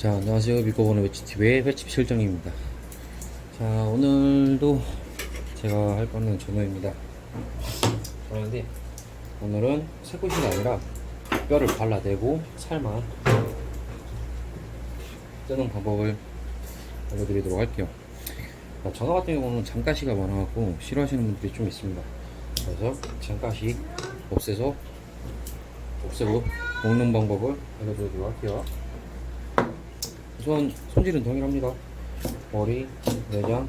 자, 안녕하세요. 믿고보는 웨치TV의 횟집 실정입니다. 자, 오늘도 제가 할 거는 전어입니다. 전어인데, 오늘은 새꼬시가 아니라 뼈를 발라내고 삶아 뜨는 방법을 알려드리도록 할게요. 자, 전어 같은 경우는 장가시가 많아갖고 싫어하시는 분들이 좀 있습니다. 그래서 장가시 없애서 없애고 먹는 방법을 알려드리도록 할게요. 우선 손질은 동일합니다. 머리, 내장,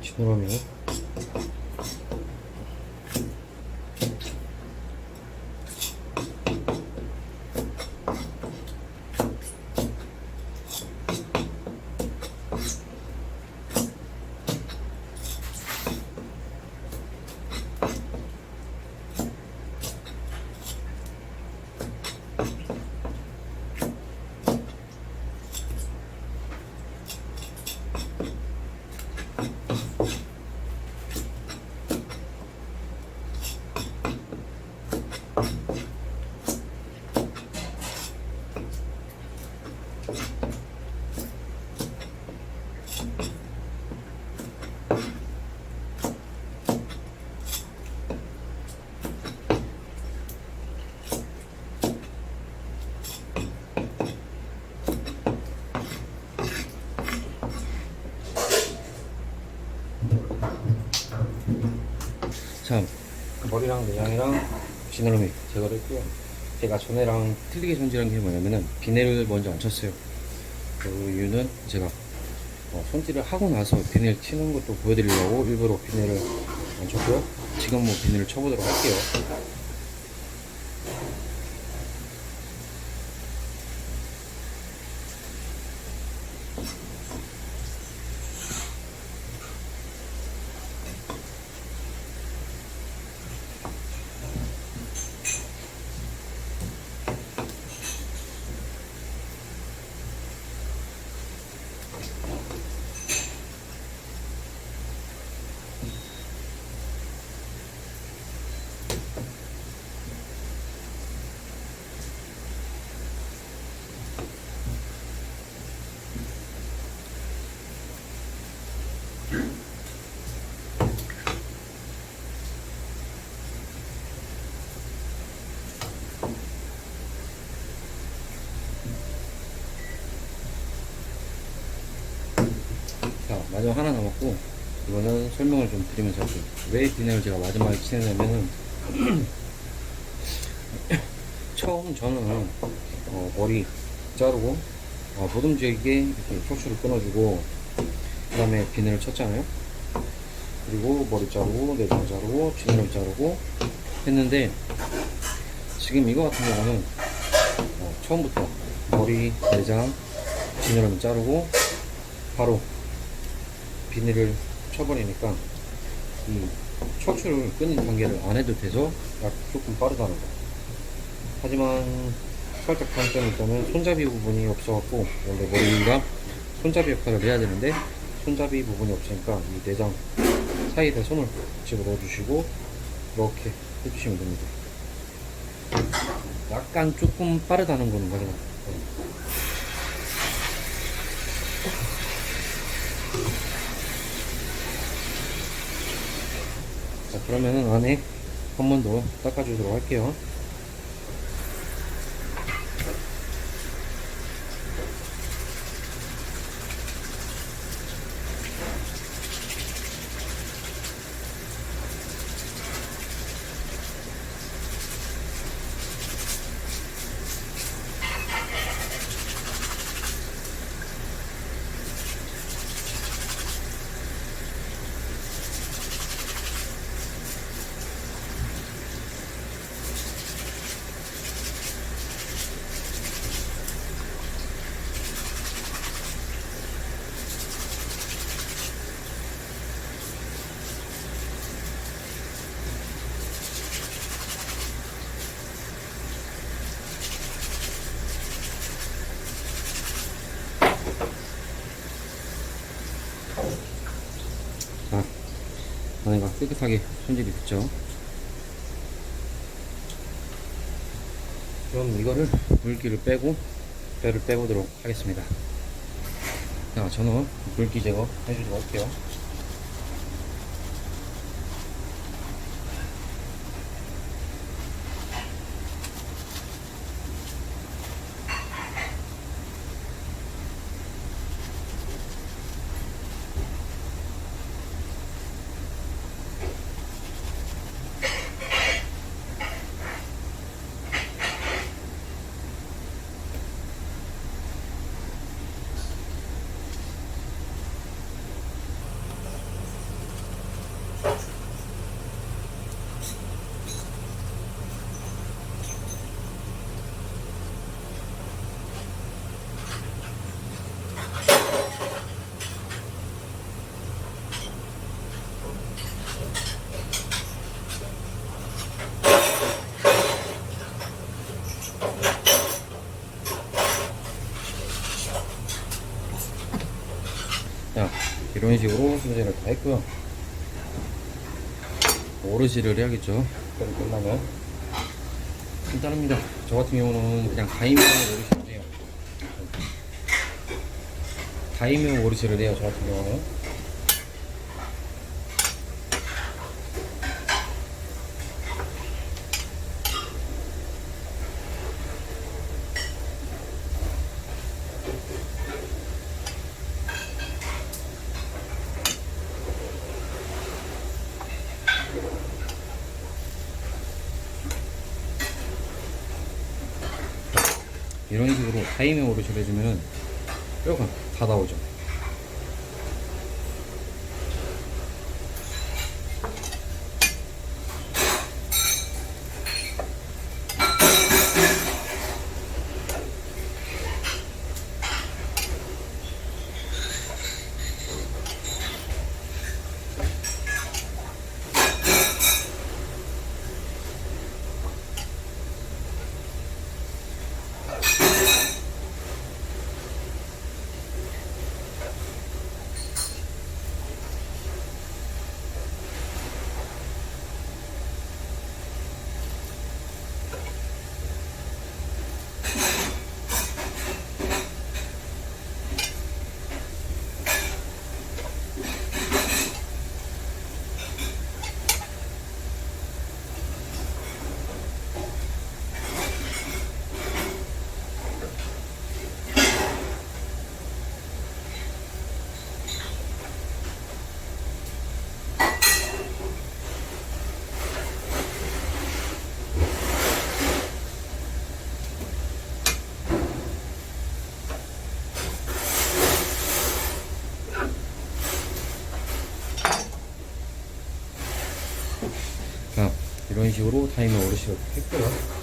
지느러미. 머리랑 내장이랑 지느러미 제거를 했고요. 제가 전에랑 틀리게 손질한 게 뭐냐면은 비닐을 먼저 안 쳤어요. 그 이유는 제가 어, 손질을 하고 나서 비닐 치는 것도 보여드리려고 일부러 비닐을 안 쳤고요. 지금 뭐 비닐을 쳐보도록 할게요. 자, 마지막 하나 남았고, 이거는 설명을 좀 드리면서 할게요. 왜 비닐을 제가 마지막에 치느냐면은, 처음 저는 어, 머리 자르고, 어, 보듬지게 이렇게 척추를 끊어주고, 그 다음에 비닐을 쳤잖아요. 그리고 머리 자르고, 내장 자르고, 지느러미 자르고 했는데, 지금 이거 같은 경우는 어, 처음부터 머리, 내장, 지느러미 자르고, 바로 비닐을 쳐버리니까 이 척추를 끊는 단계를 안 해도 돼서 약 조금 빠르다는 거. 하지만 살짝 단점이 있다면 손잡이 부분이 없어갖고 원래 머리가 손잡이 역할을 해야 되는데 손잡이 부분이 없으니까 이 내장 사이에 손을 집어 넣어 주시고 이렇게 해주시면 됩니다. 약간 조금 빠르다는 거는 확인합니다. 자, 그러면은 안에 한 번 더 닦아주도록 할게요. 안에가 깨끗하게 손질이 됐죠. 그럼 이거를 물기를 빼고 뼈를 빼보도록 하겠습니다. 자, 저는 물기 제거 해주도록 할게요. 자, 이런 식으로 소재를 다 했고요. 오르시를 해야겠죠. 뼈를 끝나면. 간단합니다. 저 같은 경우는 그냥 다이면 오르시를 해요. 다이면 오르시를 해요. 저 같은 경우는. 이런 식으로 타이밍 오르시를 해주면은 뼈가 다 나오죠. 자, 이런 식으로 타이밍 오르시를 했고요.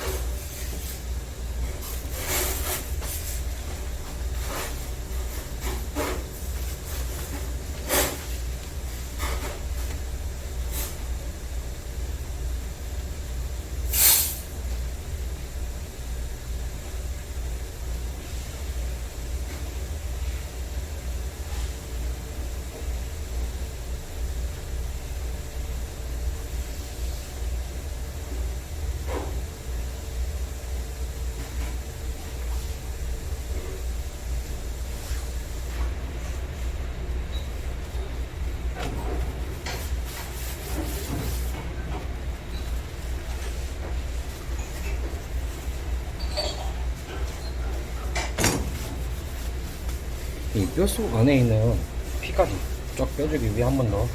이 뼛속 안에 있는 피까지 쫙 빼주기 위해 한 번 더.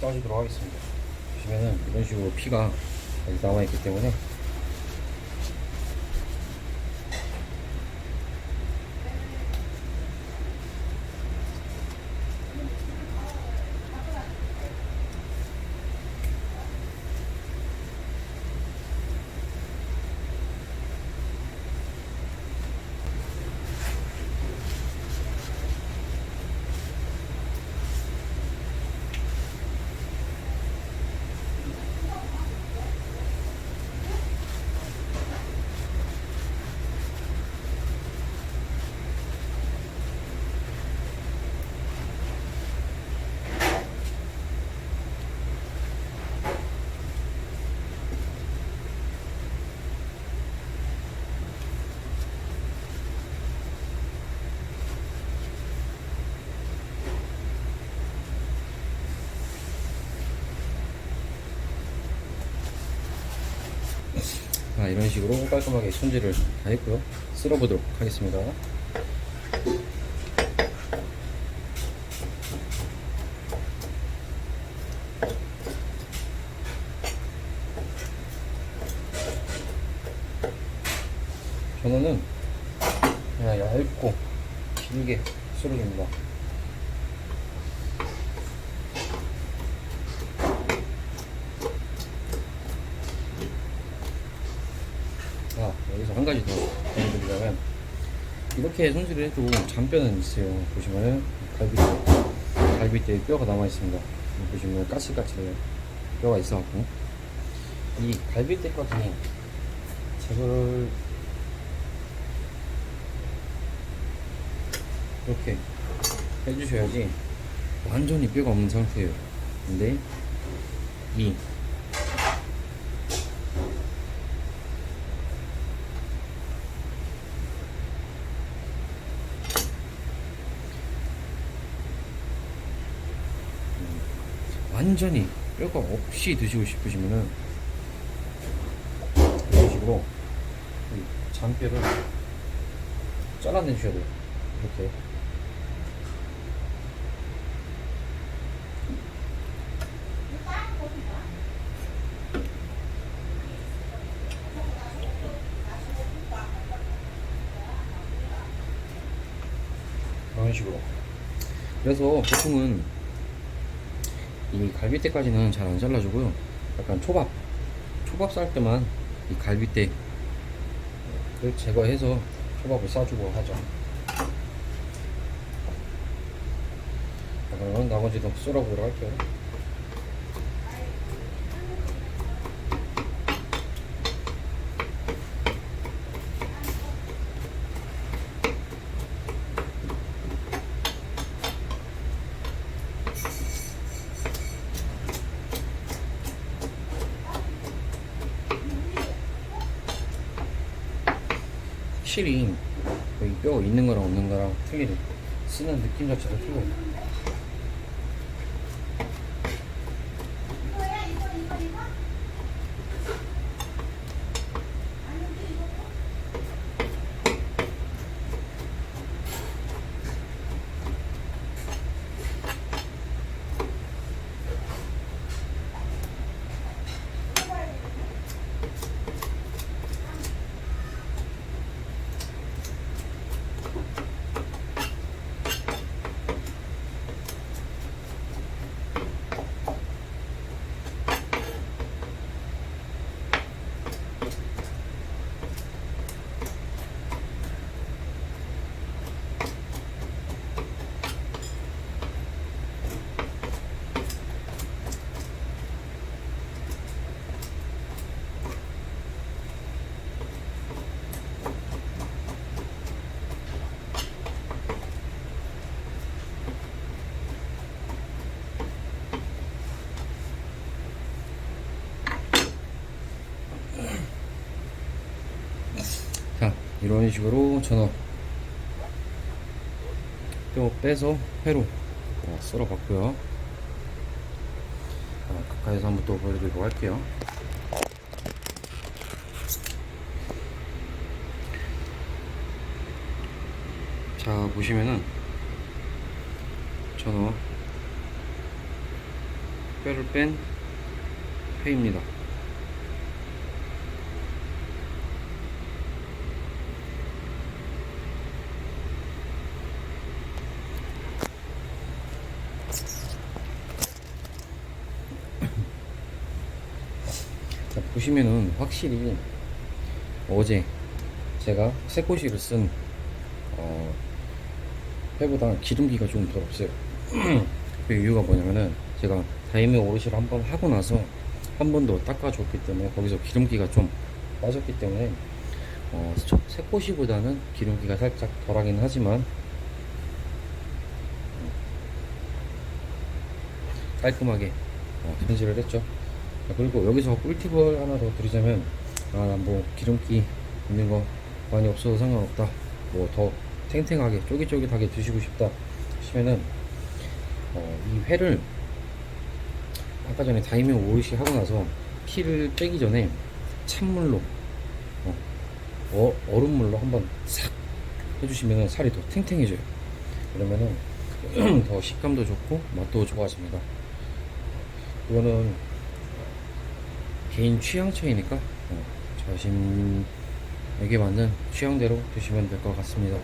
짜주도록 하겠습니다. 보시면은 이런 식으로 피가 아직 남아있기 때문에 이런 식으로 깔끔하게 손질을 다 했고요. 쓸어 보도록 하겠습니다. 저는 그냥 얇고 길게 썰어줍니다. 아, 여기서 한 가지 더 알려드리자면 이렇게 손질을 해도 잔뼈는 있어요. 보시면은 갈비뼈, 갈비뼈에 뼈가 남아 있습니다. 보시면 까칠까칠해요. 뼈가 있어갖고 이 갈비뼈까지 제거를 이렇게 해주셔야지 완전히 뼈가 없는 상태예요. 근데 이 완전히 뼈가 없이 드시고 싶으시면은 이런 식으로 이 잔뼈를 잘라내 주셔야 돼요. 이렇게. 이런 식으로. 그래서 보통은 이 갈비뼈까지는 잘 안 잘라주고요. 약간 초밥, 초밥 쌀 때만 이 갈비뼈를 제거해서 초밥을 싸주고 하죠. 자, 그러면 나머지도 썰어보도록 할게요. 확실히 여기 뼈 있는 거랑 없는 거랑 틀리네. 쓰는 느낌 자체가 틀려요. 자, 이런 식으로 전어 뼈 빼서 회로 어, 썰어 봤고요. 자, 가까이서 한번 또 보여드리도록 할게요. 자, 보시면은 전어 뼈를 뺀 회입니다. 자, 보시면은 확실히 어제 제가 새꼬시를 쓴 어, 회보다 기름기가 좀 덜 없어요. 그 이유가 뭐냐면은 제가 다이미 오롯이를 한번 하고 나서 한 번 더 닦아줬기 때문에 거기서 기름기가 좀 빠졌기 때문에 어, 저- 새꼬시보다는 기름기가 살짝 덜하긴 하지만 깔끔하게 어, 손질을 했죠. 자, 그리고 여기서 꿀팁을 하나 더 드리자면 아 뭐 기름기 있는 거 많이 없어도 상관없다 뭐 더 탱탱하게 쫄깃쫄깃하게 드시고 싶다 하시면은 어, 이 회를 아까 전에 다이밍 오롯이 하고 나서 피를 빼기 전에 찬물로 어, 얼음물로 한번 싹 해주시면 살이 더 탱탱해져요. 그러면은 더 식감도 좋고 맛도 좋아집니다. 이거는 개인 취향 차이니까 어, 자신에게 맞는 취향대로 드시면 될 것 같습니다.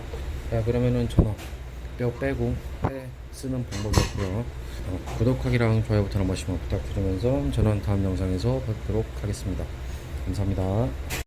자 그러면은 전어 뼈 빼고 회 쓰는 방법이었고요. 어, 구독하기랑 좋아요 버튼 한 번씩만 부탁드리면서 저는 다음 영상에서 뵙도록 하겠습니다. 감사합니다.